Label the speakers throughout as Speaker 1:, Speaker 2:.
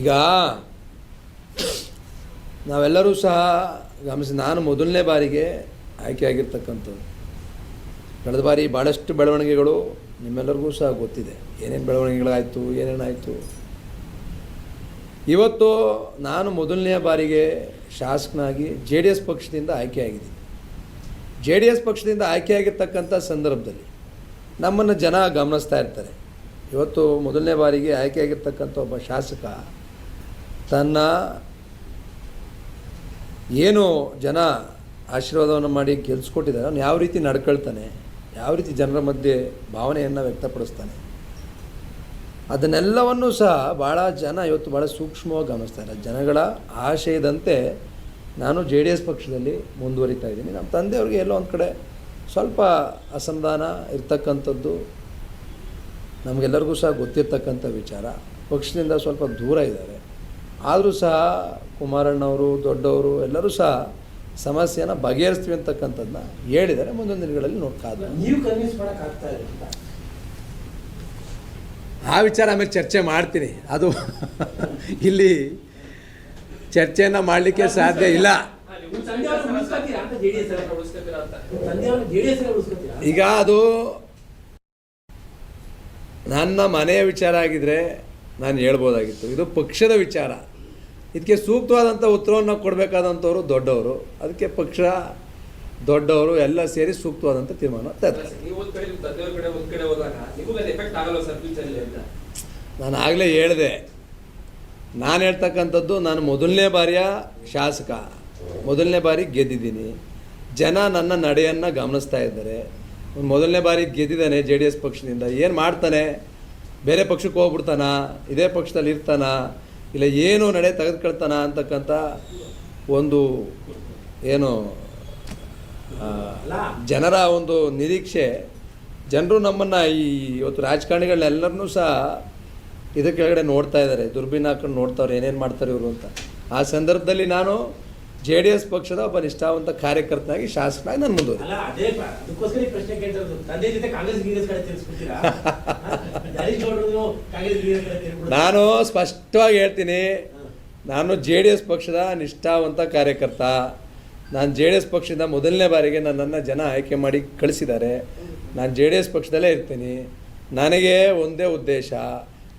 Speaker 1: ಈಗ ನಾವೆಲ್ಲರೂ ಸಹ ಗಮನಿಸಿ, ನಾನು ಮೊದಲನೇ ಬಾರಿಗೆ ಆಯ್ಕೆಯಾಗಿರ್ತಕ್ಕಂಥದ್ದು. ಕಳೆದ ಬಾರಿ ಭಾಳಷ್ಟು ಬೆಳವಣಿಗೆಗಳು ನಿಮ್ಮೆಲ್ಲರಿಗೂ ಸಹ ಗೊತ್ತಿದೆ. ಏನೇನು ಬೆಳವಣಿಗೆಗಳಾಯಿತು, ಏನೇನಾಯಿತು. ಇವತ್ತು ನಾನು ಮೊದಲನೆಯ ಬಾರಿಗೆ ಶಾಸಕನಾಗಿ ಜೆ ಡಿ ಎಸ್ ಪಕ್ಷದಿಂದ ಆಯ್ಕೆಯಾಗಿದ್ದೀನಿ. ಜೆ ಡಿ ಎಸ್ ಪಕ್ಷದಿಂದ ಆಯ್ಕೆಯಾಗಿರ್ತಕ್ಕಂಥ ಸಂದರ್ಭದಲ್ಲಿ ನಮ್ಮನ್ನು ಜನ ಗಮನಿಸ್ತಾ ಇರ್ತಾರೆ. ಇವತ್ತು ಮೊದಲನೇ ಬಾರಿಗೆ ಆಯ್ಕೆಯಾಗಿರ್ತಕ್ಕಂಥ ಒಬ್ಬ ಶಾಸಕ, ತನ್ನ ಏನು ಜನ ಆಶೀರ್ವಾದವನ್ನು ಮಾಡಿ ಗೆಲ್ಸ್ಕೊಟ್ಟಿದ್ದಾರೆ, ಅವನು ಯಾವ ರೀತಿ ನಡ್ಕೊಳ್ತಾನೆ, ಯಾವ ರೀತಿ ಜನರ ಮಧ್ಯೆ ಭಾವನೆಯನ್ನು ವ್ಯಕ್ತಪಡಿಸ್ತಾನೆ, ಅದನ್ನೆಲ್ಲವನ್ನೂ ಸಹ ಭಾಳ ಜನ ಇವತ್ತು ಭಾಳ ಸೂಕ್ಷ್ಮವಾಗಿ ಗಮನಿಸ್ತಾರೆ ಜನಗಳ ಆಶಯದಂತೆ ನಾನು ಜೆ ಡಿ ಎಸ್ ಪಕ್ಷದಲ್ಲಿ ಮುಂದುವರಿತಾ ಇದ್ದೀನಿ. ನಮ್ಮ ತಂದೆಯವ್ರಿಗೆ ಎಲ್ಲೋ ಒಂದು ಕಡೆ ಸ್ವಲ್ಪ ಅಸಮಾಧಾನ ಇರ್ತಕ್ಕಂಥದ್ದು ನಮಗೆಲ್ಲರಿಗೂ ಸಹ ಗೊತ್ತಿರ್ತಕ್ಕಂಥ ವಿಚಾರ. ಪಕ್ಷದಿಂದ ಸ್ವಲ್ಪ ದೂರ ಇದ್ದಾರೆ. ಆದರೂ ಸಹ ಕುಮಾರಣ್ಣವರು ದೊಡ್ಡವರು ಎಲ್ಲರೂ ಸಹ ಸಮಸ್ಯೆನ ಬಗೆಹರಿಸ್ತೀವಿ ಅಂತಕ್ಕಂಥದ್ದನ್ನ ಹೇಳಿದ್ದಾರೆ. ಮುಂದಿನ ದಿನಗಳಲ್ಲಿ ನೋಡ್ತಾ
Speaker 2: ನೀವು ಕನ್ವಿನ್ಸ್ ಮಾಡೋಕ್ಕಾಗ್ತಾ ಇಲ್ಲ
Speaker 1: ಆ ವಿಚಾರ ಆಮೇಲೆ ಚರ್ಚೆ ಮಾಡ್ತೀನಿ. ಅದು ಇಲ್ಲಿ ಚರ್ಚೆಯನ್ನು ಮಾಡಲಿಕ್ಕೆ ಸಾಧ್ಯ ಇಲ್ಲ. ಈಗ ತಂದೆಯವ್ರನ್ನ ನನ್ನ ಮನೆಯ ವಿಚಾರ ಆಗಿದ್ದರೆ ನಾನು ಹೇಳ್ಬೋದಾಗಿತ್ತು. ಇದು ಪಕ್ಷದ ವಿಚಾರ. ಇದಕ್ಕೆ ಸೂಕ್ತವಾದಂಥ ಉತ್ತರವನ್ನು ಕೊಡಬೇಕಾದಂಥವ್ರು ದೊಡ್ಡವರು. ಅದಕ್ಕೆ ಪಕ್ಷ ದೊಡ್ಡವರು ಎಲ್ಲ ಸೇರಿ ಸೂಕ್ತವಾದಂಥ ತೀರ್ಮಾನ ನಾನು ಆಗಲೇ ಹೇಳಿದೆ. ನಾನು ಹೇಳ್ತಕ್ಕಂಥದ್ದು ನಾನು ಮೊದಲನೇ ಬಾರಿಯ ಶಾಸಕ. ಮೊದಲನೇ ಬಾರಿ ಗೆದ್ದಿದ್ದೀನಿ. ಜನ ನನ್ನ ನಡೆಯನ್ನು ಗಮನಿಸ್ತಾ ಇದ್ದಾರೆ. ಮೊದಲನೇ ಬಾರಿ ಗೆದ್ದಿದ್ದಾನೆ ಜೆ ಡಿ ಎಸ್ ಪಕ್ಷದಿಂದ. ಏನು ಮಾಡ್ತಾನೆ? ಬೇರೆ ಪಕ್ಷಕ್ಕೆ ಹೋಗ್ಬಿಡ್ತಾನ? ಇದೇ ಪಕ್ಷದಲ್ಲಿ ಇರ್ತಾನ? ಇಲ್ಲ ಏನು ನಡೆ ತೆಗೆದುಕೊಳ್ತಾನ ಅಂತಕ್ಕಂಥ ಒಂದು ಏನು ಜನರ ಒಂದು ನಿರೀಕ್ಷೆ. ಜನರು ನಮ್ಮನ್ನು ಈ ಇವತ್ತು ರಾಜಕಾರಣಿಗಳನ್ನೆಲ್ಲರನ್ನೂ ಸಹ ಇದ್ರ ಕೆಳಗಡೆ ನೋಡ್ತಾ ಇದ್ದಾರೆ. ದುರ್ಬೀನ್ ಹಾಕೊಂಡು ನೋಡ್ತಾವ್ರೆ, ಏನೇನು ಮಾಡ್ತಾರೆ ಇವರು ಅಂತ. ಆ ಸಂದರ್ಭದಲ್ಲಿ ನಾನು ಜೆ ಡಿ ಎಸ್ ಪಕ್ಷದ ಒಬ್ಬ ನಿಷ್ಠಾವಂತ ಕಾರ್ಯಕರ್ತನಾಗಿ ಶಾಸಕನಾಗಿ ನಾನು ಮುಂದುವರಿ ನಾನು ಸ್ಪಷ್ಟವಾಗಿ ಹೇಳ್ತೀನಿ ನಾನು ಜೆ ಡಿ ಎಸ್ ಪಕ್ಷದ ನಿಷ್ಠಾವಂತ ಕಾರ್ಯಕರ್ತ. ನಾನು ಜೆ ಡಿ ಎಸ್ ಪಕ್ಷದ ಮೊದಲನೇ ಬಾರಿಗೆ ನನ್ನನ್ನು ಜನ ಆಯ್ಕೆ ಮಾಡಿ ಕಳಿಸಿದ್ದಾರೆ. ನಾನು ಜೆ ಡಿ ಎಸ್ ಪಕ್ಷದಲ್ಲೇ ಇರ್ತೀನಿ. ನನಗೆ ಒಂದೇ ಉದ್ದೇಶ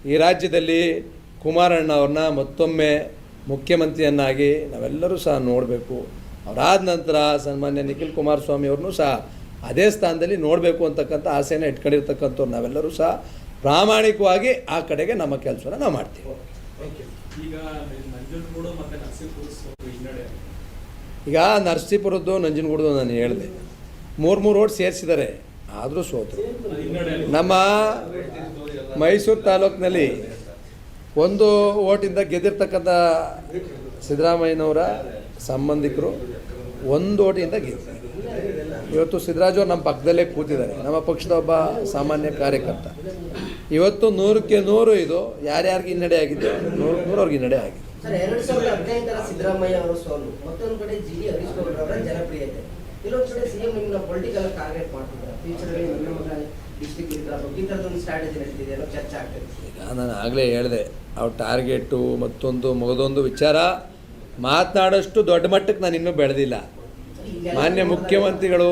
Speaker 1: ಈ ರಾಜ್ಯದಲ್ಲಿ ಕುಮಾರಣ್ಣ ಅವ್ರನ್ನ ಮತ್ತೊಮ್ಮೆ ಮುಖ್ಯಮಂತ್ರಿಯನ್ನಾಗಿ ನಾವೆಲ್ಲರೂ ಸಹ ನೋಡಬೇಕು. ಅವರಾದ ನಂತರ ಸನ್ಮಾನ್ಯ ನಿಖಿಲ್ ಕುಮಾರಸ್ವಾಮಿ ಅವ್ರನ್ನೂ ಸಹ ಅದೇ ಸ್ಥಾನದಲ್ಲಿ ನೋಡಬೇಕು ಅಂತಕ್ಕಂಥ ಆಸೆಯನ್ನು ಇಟ್ಕೊಂಡಿರ್ತಕ್ಕಂಥವ್ರು ನಾವೆಲ್ಲರೂ ಸಹ ಪ್ರಾಮಾಣಿಕವಾಗಿ ಆ ಕಡೆಗೆ ನಮ್ಮ ಕೆಲಸನ ನಾವು ಮಾಡ್ತೀವಿ.
Speaker 3: ಈಗ
Speaker 1: ನರಸೀಪುರದ್ದು ನಂಜನಗೂಡದು ನಾನು ಹೇಳಿದೆ. ಮೂರು ಮೂರು ರೋಡ್ ಸೇರಿಸಿದ್ದಾರೆ. ಆದರೂ ಸೋತರು. ನಮ್ಮ ಮೈಸೂರು ತಾಲೂಕಿನಲ್ಲಿ ಒಂದು ಓಟಿಂದ ಗೆದ್ದಿರ್ತಕ್ಕಂಥ ಸಿದ್ದರಾಮಯ್ಯನವರ ಸಂಬಂಧಿಕರು ಒಂದು ಓಟಿಂದ ಗೆದ್ದರು ಇವತ್ತು ಸಿದ್ದರಾಜು ನಮ್ಮ ಪಕ್ಕದಲ್ಲೇ ಕೂತಿದ್ದಾರೆ. ನಮ್ಮ ಪಕ್ಷದ ಒಬ್ಬ ಸಾಮಾನ್ಯ ಕಾರ್ಯಕರ್ತ. ಇವತ್ತು ನೂರಕ್ಕೆ ನೂರು ಇದು ಯಾರ್ಯಾರಿಗೆ ಹಿನ್ನಡೆ ಆಗಿದೆ ನೂರಕ್ಕೆ ನೂರು ಅವ್ರಿಗೆ ಹಿನ್ನಡೆ ಆಗಿದೆ.
Speaker 4: ಎರಡ್ ಸಾವಿರದ ಹದಿನೈದರ ಸಿದ್ದರಾಮಯ್ಯ ಅವರ ಸೋಲು. ಮತ್ತೊಂದು ಕಡೆ ಜಿ ಡಿ ಹರೀಶ್ ಗೌಡ ಅವರ ಜನಪ್ರಿಯತೆ. ಇನ್ನೊಂದು ಕಡೆ ಸಿಎಂ ನಿಮ್ಮನ್ನ ಪೊಲಿಟಿಕಲ್ ಟಾರ್ಗೆಟ್ ಮಾಡ್ತಿದ್ದಾರೆ. ಫ್ಯೂಚರ್ ನನ್ನ ಮಗ ಡಿಸ್ಟ್ರಿಕ್ಟ್ ಇರ್ತಾರೆ ಈ ಥರದೊಂದು ಸ್ಟ್ರಾಟಜಿ ನಡೀತಿದೆ ಅನ್ನೋ ಚರ್ಚೆ ಆಗ್ತದೆ.
Speaker 1: ಈಗ ನಾನು ಆಗಲೇ ಹೇಳಿದೆ ಅವ್ರ ಟಾರ್ಗೆಟು ಮತ್ತೊಂದು ಮಗದೊಂದು ವಿಚಾರ ಮಾತನಾಡೋಷ್ಟು ದೊಡ್ಡ ಮಟ್ಟಕ್ಕೆ ನಾನು ಇನ್ನೂ ಬೆಳೆದಿಲ್ಲ. ಮಾನ್ಯ ಮುಖ್ಯಮಂತ್ರಿಗಳು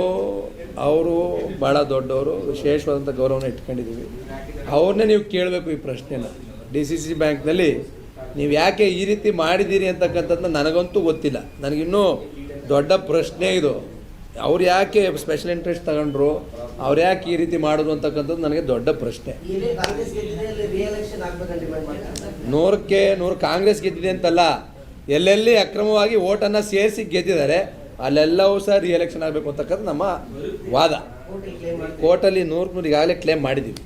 Speaker 1: ಅವರು ಭಾಳ ದೊಡ್ಡವರು ವಿಶೇಷವಾದಂಥ ಗೌರವನ ಇಟ್ಕೊಂಡಿದ್ದೀವಿ ಅವ್ರನ್ನೇ ನೀವು ಕೇಳಬೇಕು ಈ ಪ್ರಶ್ನೆನ. ಡಿ ಸಿ ಸಿ ಬ್ಯಾಂಕ್ನಲ್ಲಿ ನೀವು ಯಾಕೆ ಈ ರೀತಿ ಮಾಡಿದ್ದೀರಿ ಅಂತಕ್ಕಂಥದ್ದು ನನಗಂತೂ ಗೊತ್ತಿಲ್ಲ. ನನಗಿನ್ನೂ ದೊಡ್ಡ ಪ್ರಶ್ನೆ ಇದು. ಅವ್ರು ಯಾಕೆ ಸ್ಪೆಷಲ್ ಇಂಟ್ರೆಸ್ಟ್ ತಗೊಂಡ್ರು? ಅವ್ರು ಯಾಕೆ ಈ ರೀತಿ ಮಾಡೋದು ಅಂತಕ್ಕಂಥದ್ದು ನನಗೆ ದೊಡ್ಡ ಪ್ರಶ್ನೆ. ನೂರಕ್ಕೆ ನೂರು ಕಾಂಗ್ರೆಸ್ ಗೆದ್ದಿದೆ ಅಂತಲ್ಲ ಎಲ್ಲೆಲ್ಲಿ ಅಕ್ರಮವಾಗಿ ಓಟನ್ನು ಸೇರಿಸಿ ಗೆದ್ದಿದ್ದಾರೆ ಅಲ್ಲೆಲ್ಲವೂ ಸಹ ರಿಎಲೆಕ್ಷನ್ ಆಗಬೇಕು ಅಂತಕ್ಕಂಥ ನಮ್ಮ ವಾದ.
Speaker 4: ಕೋರ್ಟಲ್ಲಿ
Speaker 1: ನೂರಕ್ಕೆ ನೂರು ಈಗಾಗಲೇ ಕ್ಲೇಮ್ ಮಾಡಿದ್ದೀವಿ.